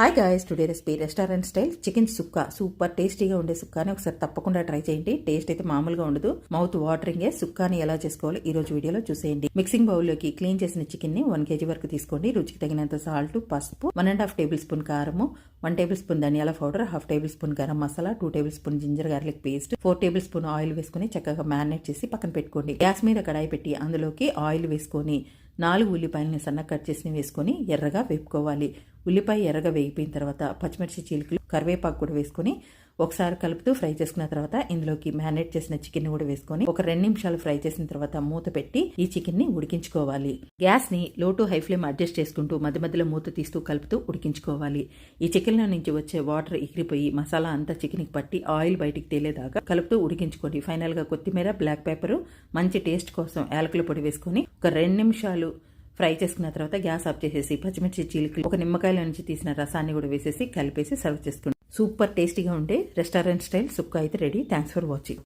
Hi guys today recipe restaurant style chicken sukka super టేస్టీగా ఉండే సుక్కాని ఒకసారి తప్పకుండా ట్రై చేయండి. టేస్ట్ అయితే మామూలుగా ఉండదు. మౌత్ వాటరింగే సుక్కాని ఎలా చేసుకోవాలో ఈ రోజు వీడియోలో చూసేయండి. మిక్సింగ్ బౌల్లోకి క్లీన్ చేసిన చికెన్ని వన్ కేజీ వరకు తీసుకోండి. రుచికి తగినంత సాల్ట్ పసుపు one and half tablespoon కారము వన్ టేబుల్ స్పూన్ ధనియాల powder half tablespoon garam masala two tablespoon ginger garlic paste four tablespoon oil వేసుకుని చక్కగా మ్యారినేట్ చేసి పక్కన పెట్టుకోండి. గ్యాస్ మీద కడాయి పెట్టి అందులోకి ఆయిల్ వేసుకొని నాలుగు ఉల్లిపాయలని సన్న కట్ చేసి వేసుకొని ఎర్రగా వేపుకోవాలి. ఉల్లిపాయ ఎర్రగా వేగిపోయిన తర్వాత పచ్చిమిర్చి చీలికలు కరివేపాకు కూడా వేసుకొని ఒకసారి కలుపుతూ ఫ్రై చేసుకున్న తర్వాత ఇందులోకి మ్యారినేట్ చేసిన చికెన్ కూడా వేసుకొని ఒక రెండు నిమిషాలు ఫ్రై చేసిన తర్వాత మూత పెట్టి ఈ చికెన్ని ఉడికించుకోవాలి. గ్యాస్ని లో టు హై ఫ్లేమ్ అడ్జస్ట్ చేసుకుంటూ మధ్య మధ్యలో మూత తీస్తూ కలుపుతూ ఉడికించుకోవాలి. ఈ చికెన్లో నుంచి వచ్చే వాటర్ ఎగిరిపోయి మసాలా అంతా చికెన్కి పట్టి ఆయిల్ బయటికి తేలేదాకా కలుపుతూ ఉడికించుకోండి. ఫైనల్గా కొత్తిమీర బ్లాక్ పేపర్ మంచి టేస్ట్ కోసం యాలకుల పొడి వేసుకొని ఒక రెండు నిమిషాలు ఫ్రై చేసుకున్న తర్వాత గ్యాస్ ఆఫ్ చేసేసి పచ్చిమిర్చి చీలికలు ఒక నిమ్మకాయల నుంచి తీసిన రసాన్ని కూడా వేసేసి కలిపేసి సర్వ్ చేసుకోండి సూపర్ టేస్టీగా ఉండే రెస్టారెంట్ స్టైల్ సుక్క అయితే రెడీ. Thanks for watching